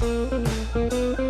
Müzik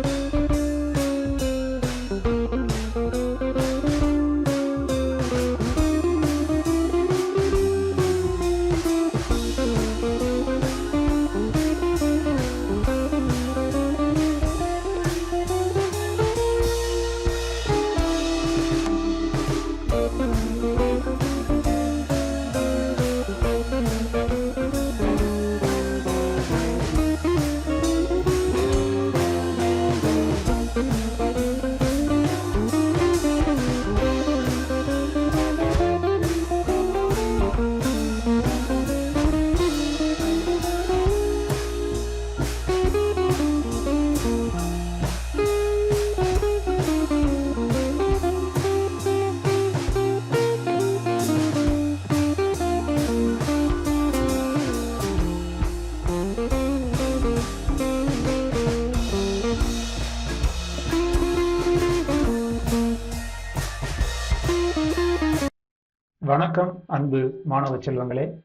வணக்கம் அன்பு மாணவ செல்வங்களே.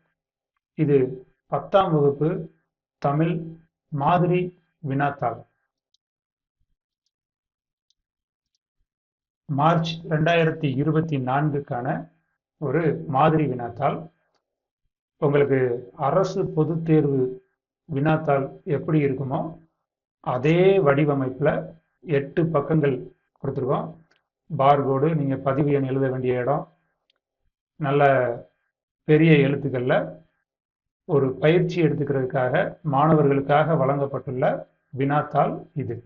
இது பத்தாம் வகுப்பு தமிழ் மாதிரி வினாத்தாள். மார்ச் ரெண்டாயிரத்தி இருபத்தி நான்குக்கான ஒரு மாதிரி வினாத்தாள். உங்களுக்கு அரசு பொதுத் தேர்வு வினாத்தாள் எப்படி இருக்குமோ அதே வடிவமைப்பில் எட்டு பக்கங்கள் கொடுத்துருக்கோம். பார்கோடு நீங்கள் பதிவு எண் எழுத வேண்டிய இடம். நல்ல பெரிய எழுத்துக்களில் ஒரு பயிற்சி எடுத்துக்கிறதுக்காக மாணவர்களுக்காக வழங்கப்பட்டுள்ள வினாத்தாள் இது.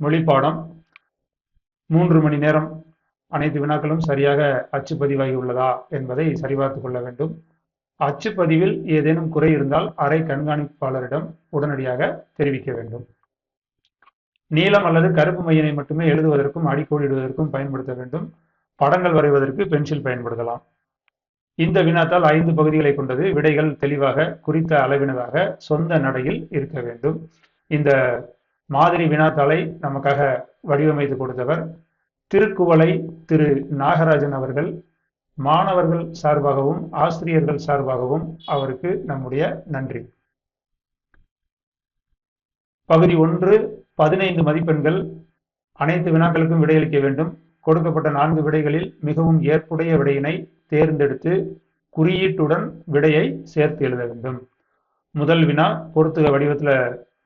மொழிப்பாடம். மூன்று மணி நேரம் அனைத்து வினாக்களும் சரியாக அச்சுப்பதிவாகி உள்ளதா என்பதை சரிபார்த்து கொள்ள வேண்டும். அச்சுப்பதிவில் ஏதேனும் குறை இருந்தால் அறை கண்காணிப்பாளரிடம் உடனடியாக தெரிவிக்க வேண்டும். நீளம் அல்லது கருப்பு மையனை மட்டுமே எழுதுவதற்கும் அடிக்கோடிடுவதற்கும் பயன்படுத்த வேண்டும். படங்கள் வரைவதற்கு பென்சில் பயன்படுத்தலாம். இந்த வினாத்தால் ஐந்து பகுதிகளை கொண்டது விடைகள் தெளிவாக குறித்த அளவினதாக சொந்த நடையில் இருக்க வேண்டும். இந்த மாதிரி வினாத்தாளை நமக்காக வடிவமைத்து கொடுத்தவர் திருக்குவளை திரு நாகராஜன் அவர்கள். மாணவர்கள் சார்பாகவும் ஆசிரியர்கள் சார்பாகவும் அவருக்கு நம்முடைய நன்றி. பகுதி ஒன்று பதினைந்து மதிப்பெண்கள். அனைத்து வினாக்களுக்கும் விடையளிக்க வேண்டும். கொடுக்கப்பட்ட நான்கு விடைகளில் மிகவும் ஏற்புடைய விடையினை தேர்ந்தெடுத்து குறியீட்டுடன் விடையை சேர்த்து எழுத வேண்டும். முதல் வினா பொறுத்துக வடிவத்தில்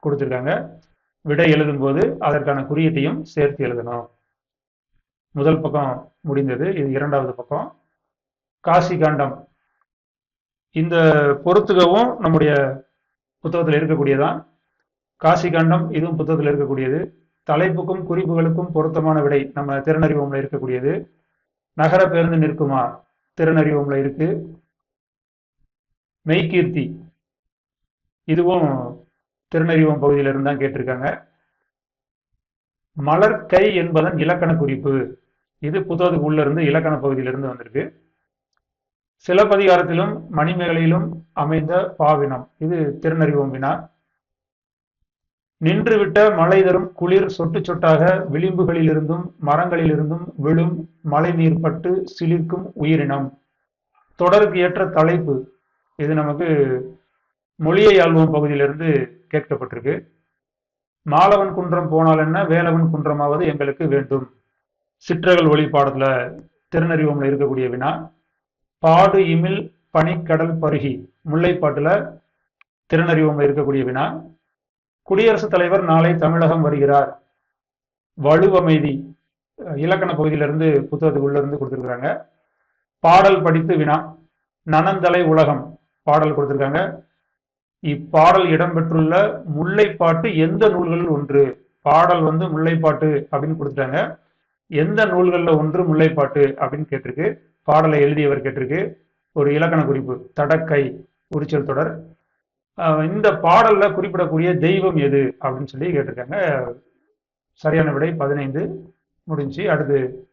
கொடுத்துருக்காங்க. விடை எழுதும்போது அதற்கான குறியீட்டையும் சேர்த்து எழுதணும். முதல் பக்கம் முடிந்தது இது இரண்டாவது பக்கம். காசி காண்டம். இந்த பொறுத்துகவும் நம்முடைய புத்தகத்தில் இருக்கக்கூடியதான். காசி காண்டம் இதுவும் புத்தகத்தில் இருக்கக்கூடியது. தலைப்புக்கும் குறிப்புகளுக்கும் பொருத்தமான விடை நம்ம திறனறிவோம்ல இருக்கக்கூடியது. நகர பேருந்து நிற்குமா? திறனறிவோம்ல இருக்கு. மெய்கீர்த்தி. இதுவும் திறனறிவோம் பகுதியில இருந்து தான் கேட்டிருக்காங்க. மலர்கை என்பதன் இலக்கண குறிப்பு. இது புத்தகத்துக்கு உள்ள இருந்து இலக்கண பகுதியிலிருந்து வந்திருக்கு. சிலப்பதிகாரத்திலும் மணிமேகலையிலும் அமைந்த பாவினம். இது திறனறிவோம் வினா. நின்றுவிட்ட மழை தரும் குளிர் சொட்டு சொட்டாக விளிம்புகளிலிருந்தும் மரங்களிலிருந்தும் விழும் மழை நீர் பட்டு சிலிர்க்கும் உயிரினம். தொடருக்கு ஏற்ற தலைப்பு இது நமக்கு மொழியை ஆள்வோம் பகுதியிலிருந்து கேட்கப்பட்டிருக்கு. மாலவன் குன்றம் போனால் என்ன வேலவன் குன்றமாவது எங்களுக்கு வேண்டும். சிற்றகல் ஒளிப்பாடத்துல திருநறிவம்ல இருக்கக்கூடிய வினா பாடு இமில் பனிக்கடல் பருகி முல்லைப்பாட்டுல திருநறிவம்ல இருக்கக்கூடிய வினா குடியரசுத் தலைவர் நாளை தமிழகம் வருகிறார். வலுவமைதி இலக்கண பகுதியிலிருந்து புத்தகத்துக்குள்ள இருந்து பாடல் படித்து வினா நனந்தலை உலகம் பாடல் கொடுத்துருக்காங்க. இப்பாடல் இடம்பெற்றுள்ள முல்லைப்பாட்டு எந்த நூல்களில் ஒன்று? பாடல் வந்து முல்லைப்பாட்டு அப்படின்னு கொடுத்துட்டாங்க. எந்த நூல்களில் ஒன்று முல்லைப்பாட்டு அப்படின்னு கேட்டிருக்கு? பாடலை எழுதியவர் கேட்டிருக்கு. ஒரு இலக்கண குறிப்பு தடக்கை உரிச்சல் தொடர். இந்த பாடல்ல குறிப்பிடக்கூடிய தெய்வம் எது அப்படின்னு சொல்லி கேட்டிருக்காங்க. சரியான விடை பதினைந்து. முடிஞ்சு அடுத்து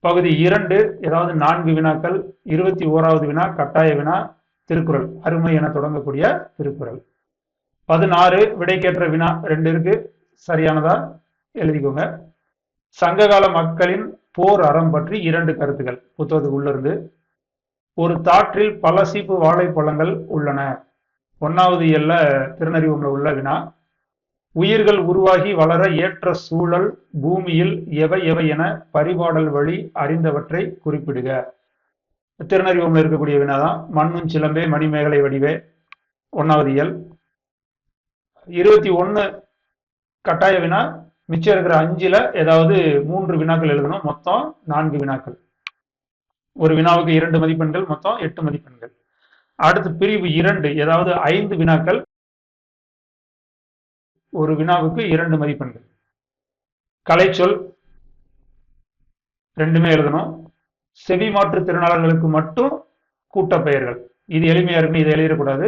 பகுதி இரண்டு ஏதாவது நான்கு வினாக்கள் இருபத்தி ஓராவது வினா கட்டாய வினா திருக்குறள். அருமை என தொடங்கக்கூடிய திருக்குறள். பதினாறு விடைக்கேற்ற வினா ரெண்டு இருக்கு. சரியானதா? எழுதிக்கோங்க. சங்ககால மக்களின் போர் அறம் பற்றி இரண்டு கருத்துக்கள். புத்தகத்துக்கு உள்ளிருந்து ஒரு தாற்றில் பல சீப்பு வாழைப்பழங்கள் உள்ளன. ஒன்னாவது இயல்ல திருநறிவுல உள்ள வினா. உயிர்கள் உருவாகி வளர ஏற்ற சூழல் பூமியில் எவை எவை என பரிபாடல் வழி அறிந்தவற்றை குறிப்பிடுக. திருநறிவுல இருக்கக்கூடிய வினாதான் மண்ணும் சிலம்பே மணிமேகலை வடிவே. ஒன்னாவது இயல். இருபத்தி ஒன்னு கட்டாய வினா மிச்சம் இருக்கிற அஞ்சுல ஏதாவது மூன்று வினாக்கள் எழுதணும் மொத்தம் நான்கு வினாக்கள். ஒரு வினாவுக்கு இரண்டு மதிப்பெண்கள் மொத்தம் எட்டு மதிப்பெண்கள். அடுத்து பிரிவு இரண்டு ஏதாவது ஐந்து வினாக்கள். ஒரு வினாவுக்கு இரண்டு மதிப்பெண்கள். கலைச்சொல் ரெண்டுமே எழுதணும். செவி மாற்று திறனாளர்களுக்கு மட்டும் கூட்டப்பெயர்கள் இது எளிமையா இருக்கு இதை எழுதிடக்கூடாது.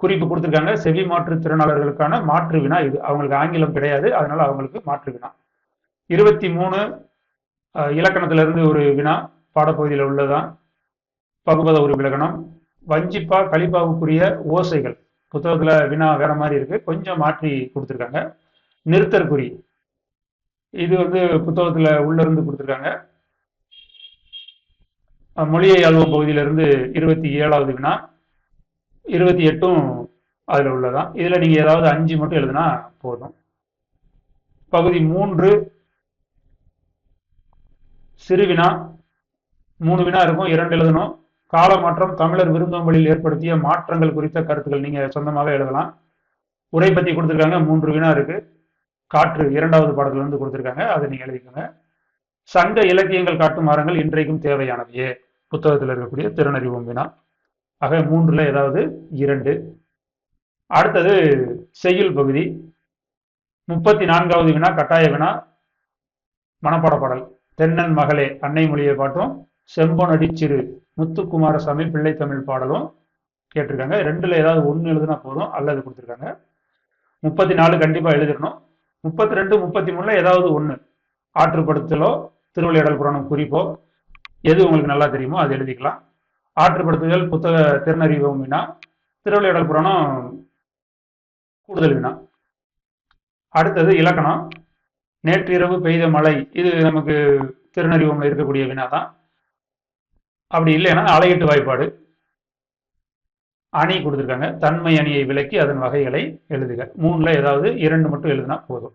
குறிப்பு கொடுத்துருக்காங்க செவி மாற்று திறனாளர்களுக்கான மாற்று வினா இது. அவங்களுக்கு ஆங்கிலம் கிடையாது அதனால அவங்களுக்கு மாற்று வினா. இருபத்தி மூணு இலக்கணத்திலிருந்து ஒரு வினா பாடப்பகுதியில் உள்ளதான் பகுபத ஒரு விலக்கணம் வஞ்சிப்பா கலிப்பாவுக்குரிய ஓசைகள். புத்தகத்துல வினா வேற மாதிரி இருக்கு. கொஞ்சம் மாற்றி கொடுத்துருக்காங்க. நிறுத்தற்குறி. இது வந்து புத்தகத்துல உள்ள இருந்து கொடுத்துருக்காங்க. மொழியை ஆழ்வம் பகுதியிலிருந்து இருபத்தி ஏழாவது வினா. இருபத்தி எட்டும் அதில் உள்ளதான். இதில் நீங்கள் ஏதாவது அஞ்சு மட்டும் எழுதுனா போதும். பகுதி மூன்று. சிறு வினா. மூணு வினா இருக்கும். இரண்டு எழுதணும். கால மாற்றம் தமிழர் விருந்தோம்பலில் ஏற்படுத்திய மாற்றங்கள் குறித்த கருத்துக்கள் நீங்க சொந்தமாக எழுதலாம். உரை பத்தி கொடுத்துருக்காங்க மூன்று வினா இருக்கு. காற்று இரண்டாவது பாடத்துல இருந்து கொடுத்துருக்காங்க. அதை நீங்க எழுதிக்கோங்க. சங்க இலக்கியங்கள் காட்டும் மரங்கள் இன்றைக்கும் தேவையானவையே. புத்தகத்தில் இருக்கக்கூடிய திறனறிவும் வினா. ஆக மூன்றுல ஏதாவது இரண்டு. அடுத்தது செய்யுள் பகுதி. முப்பத்தி நான்காவது வினா கட்டாய வினா. மனப்பாட பாடல். தென்னன் மகளே அன்னை மொழியை பாட்டும். செம்பொனடி சிறு முத்துக்குமாரசாமி பிள்ளை தமிழ் பாடலும் கேட்டிருக்காங்க. ரெண்டுல ஏதாவது ஒன்று எழுதுனா போதும். அல்லது கொடுத்துருக்காங்க. முப்பத்தி நாலு கண்டிப்பா எழுதிடணும் முப்பத்தி ரெண்டு முப்பத்தி மூணுல ஏதாவது ஒன்று ஆற்றுப்படுத்தலோ திருவள்ளியடல் புராணம் குறிப்போ எது உங்களுக்கு நல்லா தெரியுமோ அது எழுதிக்கலாம். ஆற்றுப்படுத்துதல் புத்தக திறனறிவோம் வினா திருவள்ளியடல் புராணம் கூடுதல் வினா அடுத்தது இலக்கணம். நேற்றிரவு பெய்த மழை. இது நமக்கு திருநறிவம்ல இருக்கக்கூடிய வினா தான் அப்படி இல்லைன்னா அலையீட்டு வாய்ப்பாடு. அணி கொடுத்துருக்காங்க. தன்மை அணியை விளக்கி அதன் வகைகளை எழுதுக. மூணுல ஏதாவது இரண்டு மட்டும் எழுதுனா போதும்.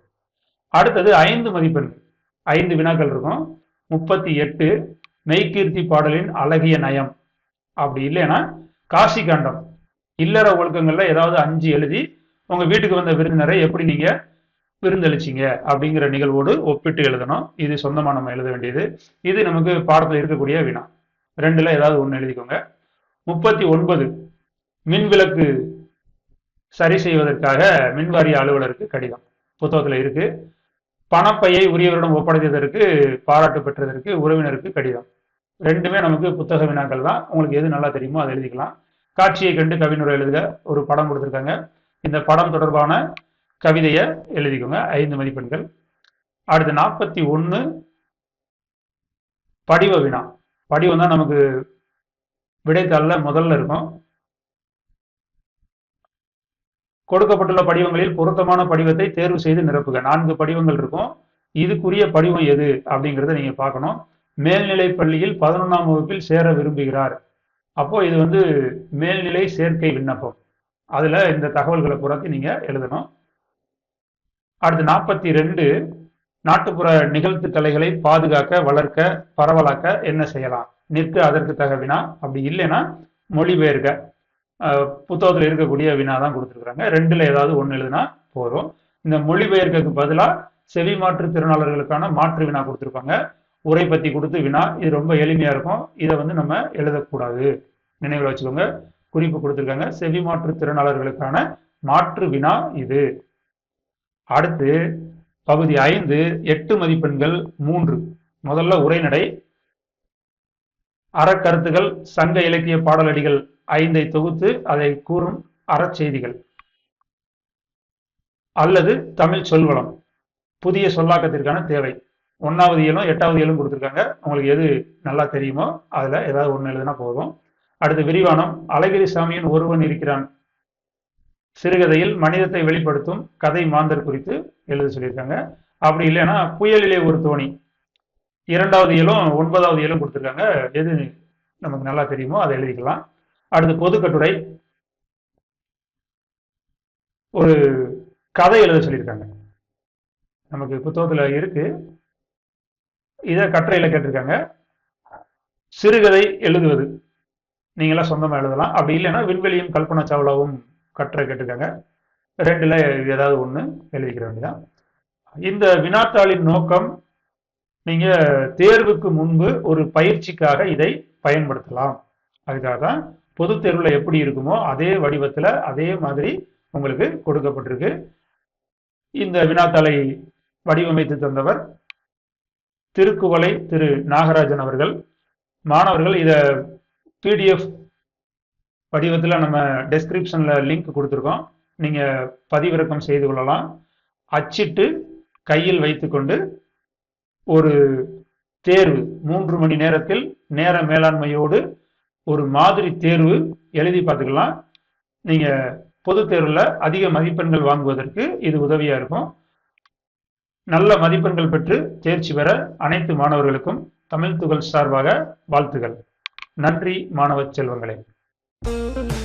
அடுத்தது ஐந்து மதிப்பெண்கள் ஐந்து வினாக்கள் இருக்கும். முப்பத்தி எட்டு மெய்கீர்த்தி பாடலின் அழகிய நயம். அப்படி இல்லைன்னா காசி காண்டம். இல்லற ஒழுக்கங்கள்ல ஏதாவது அஞ்சு எழுதி உங்க வீட்டுக்கு வந்த விருந்தினரை எப்படி நீங்க விருந்தளிச்சிங்க அப்படிங்கிற நிகழ்வோடு ஒப்பிட்டு எழுதணும். இது சொந்தமாக நம்ம எழுத வேண்டியது. இது நமக்கு பாடத்தில் இருக்கக்கூடிய வினா. ரெண்டுல ஏதாவது ஒன்று எழுதிக்கோங்க. முப்பத்தி ஒன்பது மின் விளக்கு சரி செய்வதற்காக மின்வாரிய அலுவலருக்கு கடிதம். புத்தகத்தில் இருக்கு. பணப்பையை உரியவரிடம் ஒப்படைத்ததற்கு பாராட்டு பெற்றதற்கு உறவினருக்கு கடிதம். ரெண்டுமே நமக்கு புத்தக வினாக்கள் தான். உங்களுக்கு எது நல்லா தெரியுமோ அதை எழுதிக்கலாம். காட்சியை கண்டு கவிஞரை எழுதுக. ஒரு படம் கொடுத்துருக்காங்க. இந்த படம் தொடர்பான கவிதையை எழுதிக்கோங்க. ஐந்து மதிப்பெண்கள். அடுத்து நாற்பத்தி ஒன்று படிவ வினா. படிவம் தான் நமக்கு விடைத்தாளில் முதல்ல இருக்கும். கொடுக்கப்பட்டுள்ள படிவங்களில் பொருத்தமான படிவத்தை தேர்வு செய்து நிரப்புக. நான்கு படிவங்கள் இருக்கும். இதுக்குரிய படிவம் எது அப்படிங்கிறத நீங்க பார்க்கணும். மேல்நிலை பள்ளியில் பதினொன்றாம் வகுப்பில் சேர விரும்புகிறார். அப்போ இது வந்து மேல்நிலை சேர்க்கை விண்ணப்பம். அதுல இந்த தகவல்களை புறத்தி நீங்க எழுதணும். அடுத்து நாற்பத்தி ரெண்டு நாட்டுப்புற நிகழ்த்து கலைகளை பாதுகாக்க வளர்க்க பரவலாக்க என்ன செய்யலாம்? நிற்க அதற்கு தக வினா. அப்படி இல்லைன்னா மொழிபெயர்க்க புத்தகத்தில் இருக்கக்கூடிய வினா தான் கொடுத்துருக்குறாங்க. ரெண்டுல ஏதாவது ஒன்று எழுதுனா போதும். இந்த மொழிபெயர்க்கு பதிலாக செவி மாற்று திறனாளர்களுக்கான மாற்று வினா கொடுத்துருப்பாங்க. உரை பற்றி கொடுத்து வினா. இது ரொம்ப எளிமையா இருக்கும். இதை வந்து நம்ம எழுதக்கூடாது. நினைவில் வச்சுக்கோங்க. குறிப்பு கொடுத்துருக்காங்க. செவி மாற்று திறனாளர்களுக்கான மாற்று வினா இது. அடுத்து பகுதி ஐந்து எட்டு மதிப்பெண்கள் மூன்று. முதல்ல உரைநடை. அறக்கருத்துகள் சங்க இலக்கிய பாடலடிகள் ஐந்தை தொகுத்து அதை கூறும் அறச்செய்திகள். அல்லது தமிழ் சொல்வளம். புதிய சொல்லாக்கத்திற்கான தேவை. ஒன்னாவது இயலும் எட்டாவது இயலும் கொடுத்துருக்காங்க. உங்களுக்கு எது நல்லா தெரியுமோ அதில் ஏதாவது ஒன்று எழுதுனா போதும். அடுத்து விரிவானம். அழகிரி சாமியின் ஒருவன் இருக்கிறான். சிறுகதையில் மனிதத்தை வெளிப்படுத்தும் கதை மாந்தர் குறித்து எழுத சொல்லியிருக்காங்க. அப்படி இல்லைன்னா புயலிலே ஒரு தோணி. இரண்டாவது இயலும் ஒன்பதாவது இயலும் கொடுத்துருக்காங்க. எது நமக்கு நல்லா தெரியுமோ அதை எழுதிக்கலாம். அடுத்து பொது கட்டுரை. ஒரு கதை எழுத சொல்லியிருக்காங்க. நமக்கு புத்தகத்தில் இருக்கு. இதை கட்டுரையில் கேட்டிருக்காங்க. சிறுகதை எழுதுவது. நீங்களாம் சொந்தமாக எழுதலாம். அப்படி இல்லைன்னா விண்வெளியும் கல்பனா சாவ்லாவும் கட்டுரை கேட்டிருக்காங்க. ரெண்டில் ஏதாவது ஒன்று எழுதிக்கிற வேண்டியதான் இந்த வினாத்தாளின் நோக்கம் நீங்கள் தேர்வுக்கு முன்பு ஒரு பயிற்சிக்காக இதை பயன்படுத்தலாம். அதுக்காக தான் பொது தேர்வில் எப்படி இருக்குமோ அதே வடிவத்தில் அதே மாதிரி உங்களுக்கு கொடுக்கப்பட்டிருக்கு. இந்த வினாத்தாளை வடிவமைத்து தந்தவர் திருக்குவளை திரு நாகராஜன் அவர்கள். மாணவர்கள் இதை பிடிஎஃப் வடிவத்தில் நம்ம டெஸ்கிரிப்ஷனில் லிங்க் கொடுத்துருக்கோம். நீங்கள் பதிவிறக்கம் செய்து கொள்ளலாம். அச்சிட்டு கையில் வைத்துக்கொண்டு ஒரு தேர்வு மூன்று மணி நேரத்தில் நேர மேலாண்மையோடு ஒரு மாதிரி தேர்வு எழுதி பார்த்துக்கலாம். நீங்கள் பொது தேர்வில் அதிக மதிப்பெண்கள் வாங்குவதற்கு இது உதவியாக இருக்கும். நல்ல மதிப்பெண்கள் பெற்று தேர்ச்சி பெற அனைத்து மாணவர்களுக்கும் தமிழ் துகள் சார்பாக வாழ்த்துகள். நன்றி மாணவ செல்வங்களே. Thank you.